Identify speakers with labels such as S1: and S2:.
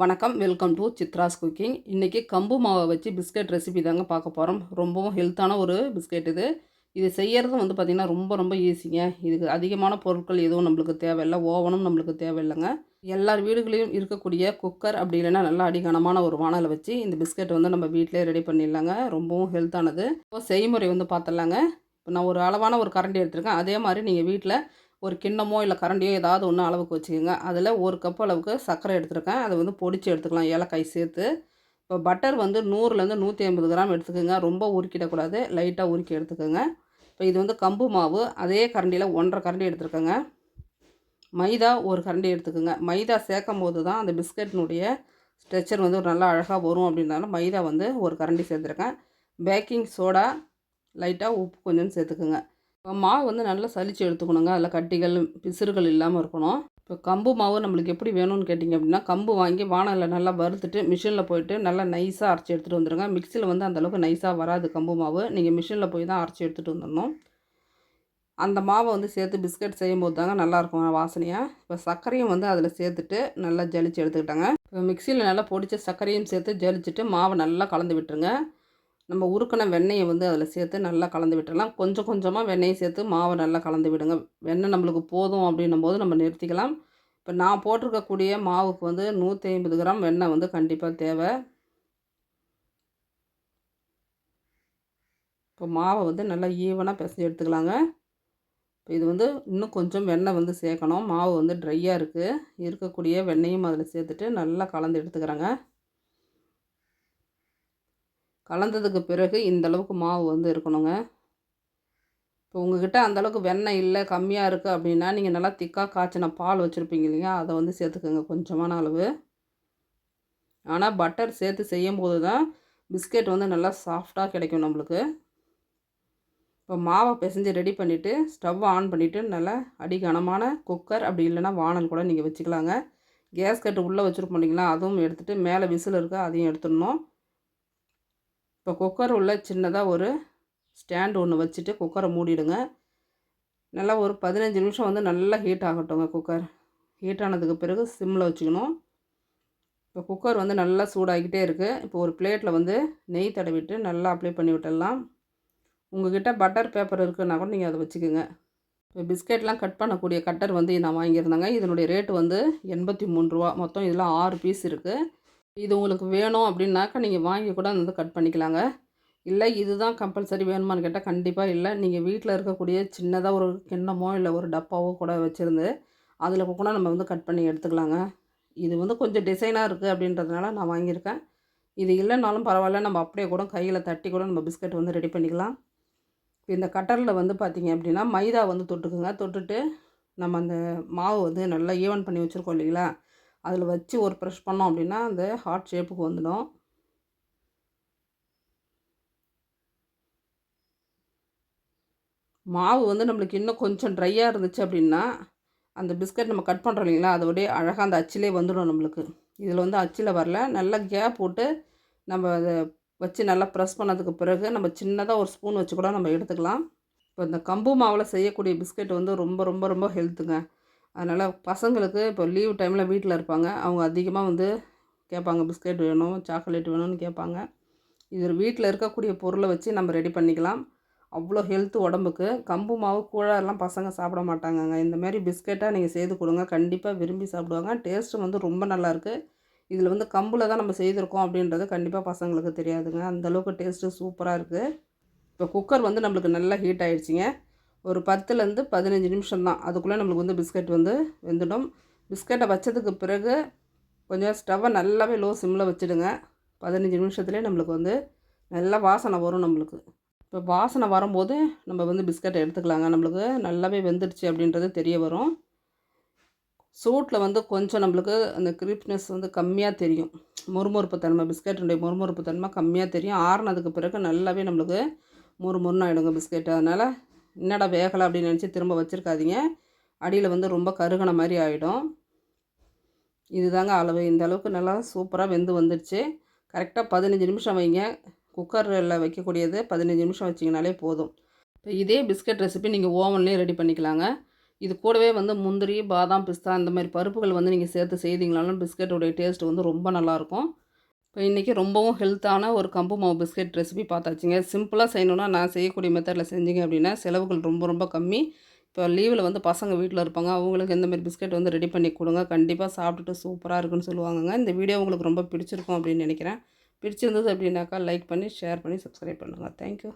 S1: வணக்கம். Welcome to Chitra's cooking இன்றைக்கி கம்பு மாவை வச்சு பிஸ்கட் ரெசிபி தாங்க பார்க்க போகிறோம் ரொம்பவும் ஹெல்த்தான ஒரு பிஸ்கெட் இது. இது செய்யறதும் வந்து பார்த்திங்கன்னா ரொம்ப ரொம்ப ஈஸிங்க இதுக்கு அதிகமான பொருட்கள் எதுவும் நம்மளுக்கு தேவையில்லை. ஓவனும் நம்மளுக்கு தேவையில்லைங்க. எல்லார் வீடுகளையும் இருக்கக்கூடிய குக்கர் அப்படி இல்லைன்னா நல்லா அடிகனமான ஒரு வானலை வச்சு இந்த பிஸ்கெட் வந்து நம்ம வீட்டிலே ரெடி பண்ணிடலாங்க. ரொம்பவும் ஹெல்த்தானது இப்போ செய்முறை வந்து பார்த்துடலாங்க இப்போ நான் ஒரு அளவான ஒரு கரண்டி எடுத்திருக்கேன். அதே மாதிரி நீங்கள் வீட்டில் ஒரு கிண்ணமோ இல்லை கரண்டியோ ஏதாவது ஒன்று அளவுக்கு வச்சுக்கோங்க. அதில் ஒரு கப் அளவுக்கு சர்க்கரை எடுத்துருக்கேன். அதை வந்து பொடிச்சு எடுத்துக்கலாம். ஏலக்காய் சேர்த்து. இப்போ பட்டர் வந்து நூறுலேருந்து நூற்றி ஐம்பது கிராம் எடுத்துக்கோங்க. ரொம்ப உருக்கிடக்கூடாது. லைட்டாக உருக்கி எடுத்துக்கோங்க. இப்போ இது வந்து கம்பு மாவு. அதே கரண்டியில் ஒன்றரை கரண்டி எடுத்துருக்கோங்க. மைதா ஒரு கரண்டி எடுத்துக்கோங்க. மைதா சேர்க்கும் போது தான் அந்த பிஸ்கட்டினுடைய ஸ்ட்ரெச்சர் வந்து ஒரு நல்லா அழகாக வரும் அப்படின்னாலும் மைதா வந்து ஒரு கரண்டி சேர்த்துருக்கேன். பேக்கிங் சோடா லைட்டாக உப்பு கொஞ்சம் சேர்த்துக்குங்க. மாவு வந்து நல்லா சலிச்சு எடுத்துக்கணுங்க. அதில் கட்டிகள் பிசுறுகள் இல்லாமல் இருக்கணும். இப்போ கம்பு மாவு நம்மளுக்கு எப்படி வேணும்னு கேட்டிங்க அப்படின்னா கம்பு வாங்கி வானலில் நல்லா வறுத்துட்டு மிஷினில் போயிட்டு நல்லா நைஸாக அரைச்சி எடுத்துகிட்டு வந்துடுங்க மிக்சியில் வந்து அந்தளவுக்கு நைஸாக வராது கம்பு மாவு. நீங்கள் மிஷினில் போய் தான் அரைச்சி எடுத்துகிட்டு வந்துடணும். அந்த மாவை வந்து சேர்த்து பிஸ்கட் செய்யும் போது தாங்க நல்லாயிருக்கும் வாசனையாக இப்போ சர்க்கரையும் வந்து அதில் சேர்த்துட்டு நல்லா ஜலிச்சு எடுத்துக்கிட்டாங்க. இப்போ மிக்சியில் நல்லா பொடிச்ச சர்க்கரையும் சேர்த்து ஜலிச்சுட்டு மாவை நல்லா கலந்து விட்டுருங்க. நம்ம உருக்கின வெண்ணெயை வந்து அதில் சேர்த்து நல்லா கலந்து விட்டுடலாம் கொஞ்சம் கொஞ்சமாக வெண்ணெயை சேர்த்து மாவை நல்லா கலந்து விடுங்க. வெண்ணெய் நம்மளுக்கு போதும் அப்படின்னும் போது நம்ம நிறுத்திக்கலாம். இப்போ நான் போட்டிருக்கக்கூடிய மாவுக்கு வந்து நூற்றி ஐம்பது கிராம் வெண்ணெய் வந்து கண்டிப்பாக தேவை. இப்போ மாவை வந்து நல்லா ஈவனாக பிசைஞ்சு எடுத்துக்கலாங்க. இப்போ இது வந்து இன்னும் கொஞ்சம் வெண்ணெய் வந்து சேர்க்கணும். மாவு வந்து ட்ரையாக இருக்குது இருக்கக்கூடிய வெண்ணெயும் அதில் சேர்த்துட்டு நல்லா கலந்து எடுத்துக்கிறேங்க. கலந்ததுக்கு பிறகு இந்த அளவுக்கு மாவு வந்து இருக்கணுங்க. இப்போ உங்ககிட்ட அந்தளவுக்கு வெண்ணெய் இல்லை கம்மியாக இருக்குது அப்படின்னா நீங்கள் நல்லா திக்காக காய்ச்சின பால் வச்சுருப்பீங்க இல்லையா? அதை வந்து சேர்த்துக்கோங்க கொஞ்சமான அளவு. ஆனால் பட்டர் சேர்த்து செய்யும் போது தான் பிஸ்கெட் வந்து நல்லா சாஃப்டாக கிடைக்கும் நம்மளுக்கு. இப்போ மாவை பிசைஞ்சு ரெடி பண்ணிவிட்டு ஸ்டவ் ஆன் பண்ணிவிட்டு நல்லா அடிகனமான குக்கர் அப்படி இல்லைன்னா வானல் கூட நீங்கள் வச்சுக்கலாங்க. கேஸ் கட்டு உள்ளே வச்சுருப்போம் இல்லைங்களா? அதுவும் எடுத்துகிட்டு மேலே விசில் இருக்கா அதையும் எடுத்துடணும். இப்போ குக்கர் உள்ள சின்னதாக ஒரு ஸ்டாண்ட் ஒன்று வச்சுட்டு குக்கரை மூடிடுங்க. நல்லா ஒரு பதினஞ்சு நிமிஷம் வந்து நல்லா ஹீட் ஆகட்டுங்க குக்கர் ஹீட் ஆனதுக்கு பிறகு சிம்மில் வச்சுக்கணும். இப்போ குக்கர் வந்து நல்லா சூடாகிக்கிட்டே இருக்குது இப்போ ஒரு பிளேட்டில் வந்து நெய் தடவிட்டு நல்லா அப்ளை பண்ணி விட்டுடலாம். உங்கள்கிட்ட பட்டர் பேப்பர் இருக்குன்னா கூட நீங்கள் அதை வச்சுக்கோங்க. இப்போ பிஸ்கெட்லாம் கட் பண்ணக்கூடிய கட்டர் வந்து நான் வாங்கியிருந்தேங்க. இதனுடைய ரேட்டு வந்து எண்பத்தி மூணு ரூபா. மொத்தம் இதில் ஆறு பீஸ் இருக்குது இது உங்களுக்கு வேணும் அப்படின்னாக்கா நீங்கள் வாங்கி கூட வந்து கட் பண்ணிக்கலாங்க. இல்லை இதுதான் கம்பல்சரி வேணுமான்னு கேட்டால் கண்டிப்பாக இல்லை. நீங்கள் வீட்டில் இருக்கக்கூடிய சின்னதாக ஒரு கிண்ணமோ இல்லை ஒரு டப்பாவோ கூட வச்சுருந்து அதில் கூட நம்ம வந்து கட் பண்ணி எடுத்துக்கலாங்க. இது வந்து கொஞ்சம் டிசைனாக இருக்குது அப்படின்றதுனால நான் வாங்கியிருக்கேன். இது இல்லைனாலும் பரவாயில்ல. நம்ம அப்படியே கூட கையில் தட்டி கூட நம்ம பிஸ்கட் வந்து ரெடி பண்ணிக்கலாம். இந்த கட்டரில் வந்து பார்த்திங்க அப்படின்னா மைதா வந்து தொட்டுக்குங்க. தொட்டுட்டு நம்ம அந்த மாவு வந்து நல்லா ஈவன் பண்ணி வச்சுருக்கோம் இல்லைங்களா? அதில் வச்சு ஒரு ப்ரெஷ் பண்ணோம் அப்படின்னா அந்த ஹார்ட் ஷேப்புக்கு வந்துடும். மாவு வந்து நம்மளுக்கு இன்னும் கொஞ்சம் ட்ரையாக இருந்துச்சு அப்படின்னா அந்த பிஸ்கட் நம்ம கட் பண்ணுறோம் இல்லைங்களா அதோடைய அழகாக அந்த அச்சிலே வந்துடும் நம்மளுக்கு. இதில் வந்து அச்சில் வரல நல்லா கேப் போட்டு நம்ம அதை வச்சு நல்லா ப்ரெஸ் பண்ணதுக்கு பிறகு நம்ம சின்னதாக ஒரு ஸ்பூன் வச்சு கூட நம்ம எடுத்துக்கலாம். இப்போ இந்த கம்பு மாவில் செய்யக்கூடிய பிஸ்கெட் வந்து ரொம்ப ரொம்ப ரொம்ப ஹெல்த்துங்க. அதனால் பசங்களுக்கு இப்போ லீவ் டைமில் வீட்டில் இருப்பாங்க. அவங்க அதிகமாக வந்து கேட்பாங்க பிஸ்கெட் வேணும் சாக்லேட் வேணும்னு கேட்பாங்க. இது வீட்டில் இருக்கக்கூடிய பொருளை வச்சு நம்ம ரெடி பண்ணிக்கலாம். அவ்வளோ ஹெல்த்து உடம்புக்கு. கம்பு மாவு கூழெல்லாம் பசங்க சாப்பிட மாட்டாங்கங்க. இந்தமாரி பிஸ்கெட்டாக நீங்கள் செய்து கொடுங்க. கண்டிப்பாக விரும்பி சாப்பிடுவாங்க. டேஸ்ட்டு வந்து ரொம்ப நல்லாயிருக்கு இதில் வந்து கம்பில் தான் நம்ம செய்திருக்கோம் அப்படின்றது கண்டிப்பாக பசங்களுக்கு தெரியாதுங்க. அந்தளவுக்கு டேஸ்ட்டு சூப்பராக இருக்குது இப்போ குக்கர் வந்து நம்மளுக்கு நல்லா ஹீட் ஆகிடுச்சிங்க ஒரு பத்துலேருந்து பதினஞ்சு நிமிஷம் தான் அதுக்குள்ளே நம்மளுக்கு வந்து பிஸ்கட் வந்து வெந்துடும். பிஸ்கட்டை வச்சதுக்கு பிறகு கொஞ்சம் ஸ்டவ்வை நல்லாவே லோ சிம்மில் வச்சுடுங்க. பதினஞ்சு நிமிஷத்துலேயே நம்மளுக்கு வந்து நல்லா வாசனை வரும் நம்மளுக்கு. இப்போ வாசனை வரும்போது நம்ம வந்து பிஸ்கட்டை எடுத்துக்கலாங்க. நம்மளுக்கு நல்லாவே வெந்துடுச்சு அப்படின்றது தெரிய வரும். சூட்டில் வந்து கொஞ்சம் நம்மளுக்கு அந்த கிரிப்னஸ் வந்து கம்மியாக தெரியும். முறுமுறுப்பு தன்மை பிஸ்கட்டுடைய முறுமுறுப்பு தன்மை கம்மியாக தெரியும். ஆறுனதுக்கு பிறகு நல்லாவே நம்மளுக்கு முறுமுறுன்னு ஆகிடுங்க பிஸ்கெட்டு. அதனால் என்னடா வேகலை அப்படின்னு நினச்சி திரும்ப வச்சுருக்காதீங்க. அடியில் வந்து ரொம்ப கருகின மாதிரி ஆகிடும் இதுதாங்க அளவு. இந்த அளவுக்கு நல்லா சூப்பராக வெந்து வந்துடுச்சு கரெக்டாக பதினஞ்சு நிமிஷம் வைங்க. குக்கரில் வைக்கக்கூடியது பதினஞ்சு நிமிஷம் வச்சிங்கனாலே போதும். இப்போ இதே பிஸ்கட் ரெசிபி நீங்கள் ஓவன்லேயே ரெடி பண்ணிக்கலாங்க. இது கூடவே வந்து முந்திரி பாதாம் பிஸ்தா இந்த மாதிரி பருப்புகள் வந்து நீங்கள் சேர்த்து செய்தீங்களாலும் பிஸ்கெட்டோடைய டேஸ்ட் வந்து ரொம்ப நல்லாயிருக்கும். இப்போ இன்றைக்கி ரொம்பவும் ஹெல்த்தான ஒரு கம்பு மாவு பிஸ்கெட் ரெசிபி பார்த்தாச்சுங்க. சிம்பிளாக செய்யணுன்னா நான் செய்யக்கூடிய மெத்தடில் செஞ்சீங்க அப்படின்னா செலவுகள் ரொம்ப ரொம்ப கம்மி. இப்போ லீவில் வந்து பசங்க வீட்டில் இருப்பாங்க. அவங்களுக்கு இந்த மாதிரி பிஸ்கெட் வந்து ரெடி பண்ணி கொடுங்க. கண்டிப்பாக சாப்பிட்டுட்டு சூப்பராக இருக்குன்னு சொல்லுவாங்கங்க. இந்த வீடியோ உங்களுக்கு ரொம்ப பிடிச்சிருக்கும் அப்படின்னு நினைக்கிறேன். பிடிச்சிருந்தது அப்படின்னாக்கா லைக் பண்ணி ஷேர் பண்ணி சப்ஸ்கிரைப் பண்ணுங்கள் தேங்க்யூ